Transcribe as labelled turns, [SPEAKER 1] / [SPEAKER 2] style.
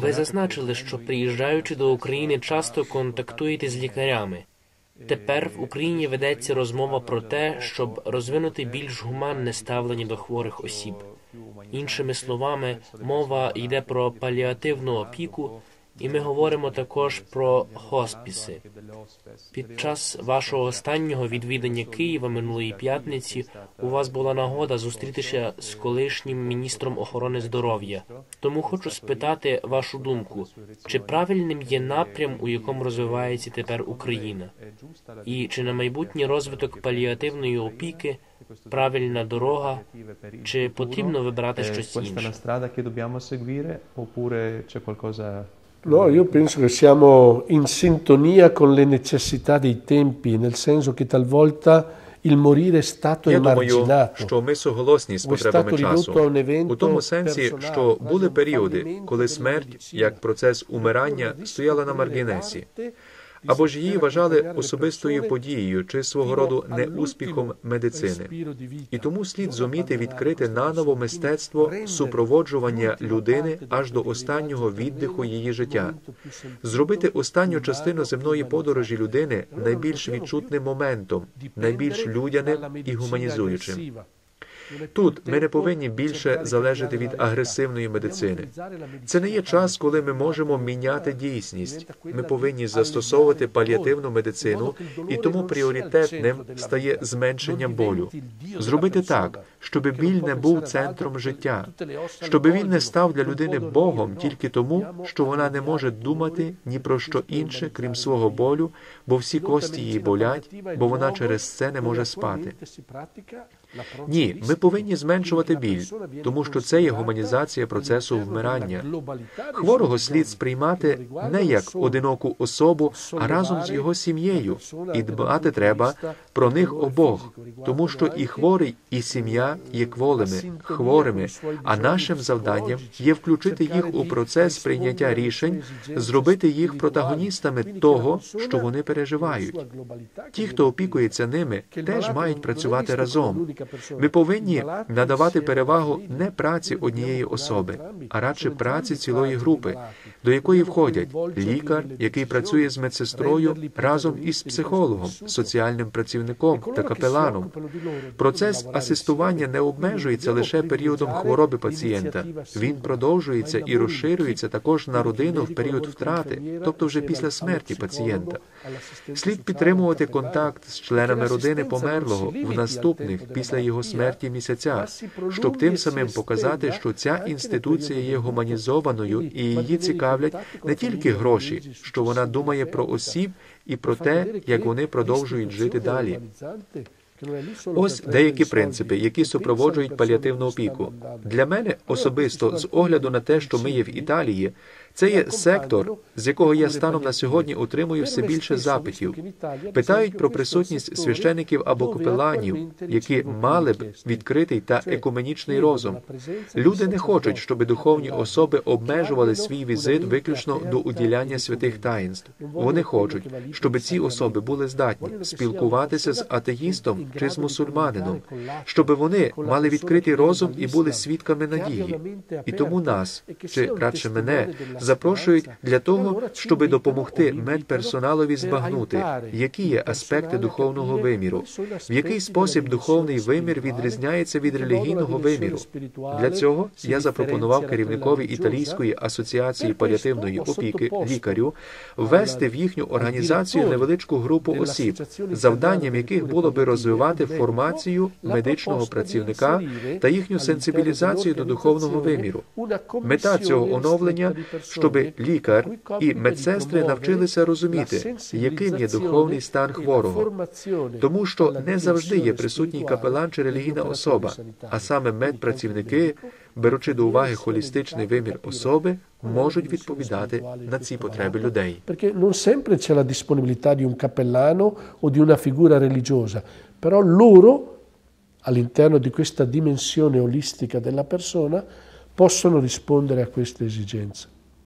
[SPEAKER 1] Ви зазначили, що приїжджаючи до України, часто контактуєте з лікарями. Тепер в Україні ведеться розмова про те, щоб розвинути більш гуманне ставлення до хворих осіб. Іншими словами, мова йде про паліативну опіку, і ми говоримо також про хоспіси. Під час вашого останнього відвідання Києва минулої п'ятниці у вас була нагода зустрітися з колишнім міністром охорони здоров'я. Тому хочу спитати вашу думку, чи правильним є напрям, у якому розвивається тепер Україна, і чи на майбутній розвиток паліативної опіки правильна дорога, чи потрібно вибирати щось
[SPEAKER 2] Questa è la
[SPEAKER 1] інше?
[SPEAKER 2] strada che dobbiamo seguire oppure c'è qualcosa
[SPEAKER 3] No, io penso che siamo in sintonia con le necessità dei tempi, nel senso che talvolta il morire è stato
[SPEAKER 4] Я думаю,
[SPEAKER 3] emarginato.
[SPEAKER 4] що ми соголосні з потребами часу.
[SPEAKER 3] evento
[SPEAKER 4] У тому сенсі, що були періоди, коли смерть, як процес умирання, стояла на маргінесі, або ж її вважали особистою подією чи свого роду неуспіхом медицини. І тому слід зуміти відкрити наново мистецтво супроводжування людини аж до останнього віддиху її життя. Зробити останню частину земної подорожі людини найбільш відчутним моментом, найбільш людяним і гуманізуючим. Тут ми не повинні більше залежати від агресивної медицини. Це не є час, коли ми можемо міняти дійсність. Ми повинні застосовувати паліативну медицину, і тому пріоритетним стає зменшення болю. Зробити так, щоб біль не був центром життя, щоб він не став для людини Богом тільки тому, що вона не може думати ні про що інше, крім свого болю, бо всі кості її болять, бо вона через це не може спати. Ні, ми повинні зменшувати біль, тому що це є гуманізація процесу вмирання. Хворого слід сприймати не як одиноку особу, а разом з його сім'єю. І дбати треба про них обох, тому що і хворий, і сім'я є кволими, хворими. А нашим завданням є включити їх у процес прийняття рішень, зробити їх протагоністами того, що вони переживають. Ті, хто опікується ними, теж мають працювати разом. Ми повинні надавати перевагу не праці однієї особи, а радше праці цілої групи, до якої входять лікар, який працює з медсестрою разом із психологом, соціальним працівником та капеланом. Процес асистування не обмежується лише періодом хвороби пацієнта. Він продовжується і розширюється також на родину в період втрати, тобто вже після смерті пацієнта. Слід підтримувати контакт з членами родини померлого в наступних після його смерті місяцях, щоб тим самим показати, що ця інституція є гуманізованою і її цікавлять не тільки гроші, що вона думає про осіб і про те, як вони продовжують жити далі. Ось деякі принципи, які супроводжують паліативну опіку. Для мене особисто, з огляду на те, що ми є в Італії, це є сектор, з якого я станом на сьогодні отримую все більше запитів. Питають про присутність священиків або капеланів, які мали б відкритий та екуменічний розум. Люди не хочуть, щоб духовні особи обмежували свій візит виключно до уділяння святих таїнств. Вони хочуть, щоб ці особи були здатні спілкуватися з атеїстом чи з мусульманином, щоб вони мали відкритий розум і були свідками надії. І тому нас, чи радше мене, запрошують для того, щоб допомогти медперсоналові збагнути, які є аспекти духовного виміру, в який спосіб духовний вимір відрізняється від релігійного виміру. Для цього я запропонував керівникові італійської асоціації паліативної опіки лікарю ввести в їхню організацію невеличку групу осіб, завданням яких було би розвивати формацію медичного працівника та їхню сенсибілізацію до духовного виміру. Мета цього оновлення щоб лікар і медсестри навчилися розуміти, яким є духовний стан хворого, тому що не завжди є присутній капелан чи релігійна особа, а саме медпрацівники, беручи до уваги холістичний вимір особи, можуть відповідати на ці потреби людей.
[SPEAKER 3] Perché non sempre c'è la disponibilità di un cappellano o di una figura religiosa, però loro, all'interno di questa dimensione olistica della persona, possono rispondere a queste esigenze.